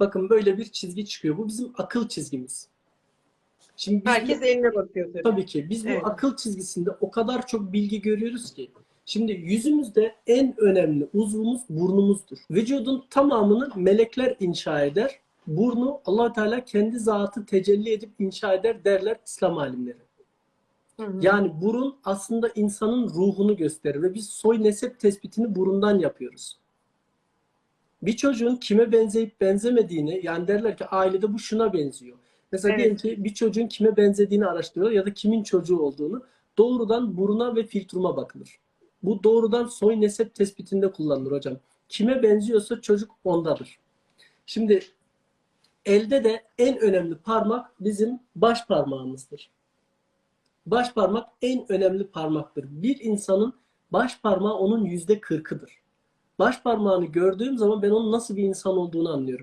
bakın böyle bir çizgi çıkıyor. Bu bizim akıl çizgimiz. Şimdi Herkes eline bakıyor tabii. Tabii ki. Biz Evet. bu akıl çizgisinde o kadar çok bilgi görüyoruz ki. Şimdi yüzümüzde en önemli uzvumuz burnumuzdur. Vücudun tamamını melekler inşa eder. Burnu allah Teala kendi zatı tecelli edip inşa eder derler İslam alimleri. Hı hı. Yani burun aslında insanın ruhunu gösterir ve biz soy nesep tespitini burundan yapıyoruz. Bir çocuğun kime benzeyip benzemediğini yani derler ki ailede bu şuna benziyor. Mesela Evet. diyelim ki bir çocuğun kime benzediğini araştırıyorlar ya da kimin çocuğu olduğunu doğrudan buruna ve filtruma bakılır. Bu doğrudan soy nesep tespitinde kullanılır hocam. Kime benziyorsa çocuk ondadır. Şimdi elde de en önemli parmak bizim baş parmağımızdır. Baş parmak en önemli parmaktır. Bir insanın baş parmağı onun yüzde kırkıdır. Baş parmağını gördüğüm zaman ben onun nasıl bir insan olduğunu anlıyorum.